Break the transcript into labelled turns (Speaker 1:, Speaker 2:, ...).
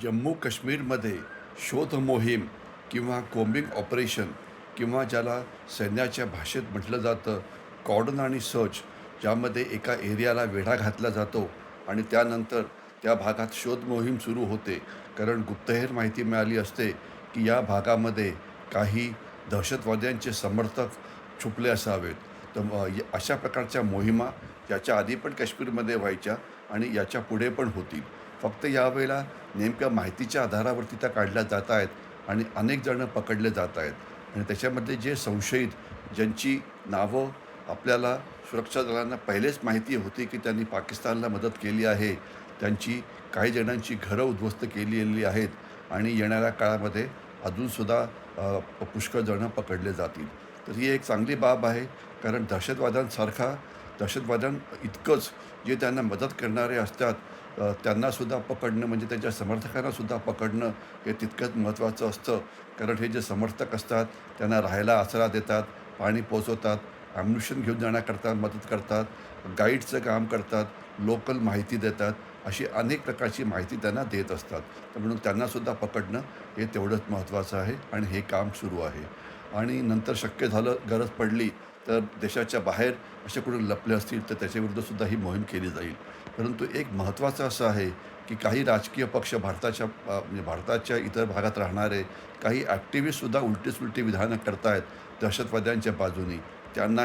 Speaker 1: जम्मू काश्मीरमध्ये शोध मोहीम किंवा कोम्बिंग ऑपरेशन किंवा ज्याला सैन्याच्या भाषेत म्हटलं जातं कॉर्डन आणि सर्च ज्यामध्ये एका एरियाला वेढा घातला जातो आणि त्यानंतर त्या भागात शोध मोहीम सुरू होते. कारण गुप्तहेर माहिती मिळाली असते की या भागामध्ये काही दहशतवाद्यांचे समर्थक छुपले असावेत. तर अशा प्रकारच्या मोहिमा याच्या आधी पण काश्मीरमध्ये व्हायच्या आणि याच्यापुढे पण होतील. फक्त यावेळेला नेमक्या माहितीच्या आधारावरती त्या काढल्या जात आहेत आणि अनेक जणं पकडले जात आहेत. आणि त्याच्यामध्ये जे संशयित ज्यांची नावं आपल्याला सुरक्षा दलांना पहिलेच माहिती होती की त्यांनी पाकिस्तानला मदत केली आहे त्यांची काही जणांची घरं उद्ध्वस्त केलेली आहेत आणि येणाऱ्या काळामध्ये अजूनसुद्धा पुष्कळ जणं पकडले जातील. तर ही एक चांगली बाब आहे कारण दहशतवाद्यांसारखा दहशतवाद्यां इतकंच जे त्यांना मदत करणारे असतात त्यांनासुद्धा पकडणं म्हणजे त्यांच्या समर्थकांनासुद्धा पकडणं हे तितकंच महत्त्वाचं असतं. कारण हे जे समर्थक असतात त्यांना राहायला आसरा देतात पाणी पोचवतात ॲम्युनिशन घेऊन जाण्याकरता मदत करतात गाईडचं काम करतात लोकल माहिती देतात अशी अनेक प्रकारची माहिती त्यांना देत असतात. तर म्हणून त्यांनासुद्धा पकडणं हे तेवढंच महत्त्वाचं आहे आणि हे काम सुरू आहे. आणि नंतर शक्य झालं गरज पडली तर देशाच्या बाहेर असे कुठे लपले असतील तर त्याच्याविरुद्धसुद्धा ही मोहीम केली जाईल. परंतु एक महत्त्वाचं असं आहे की काही राजकीय पक्ष भारताच्या म्हणजे भारताच्या इतर भागात राहणारे काही ॲक्टिव्हिस्टसुद्धा उलटी सुलटी विधानं करतायत दहशतवाद्यांच्या बाजूनी. त्यांना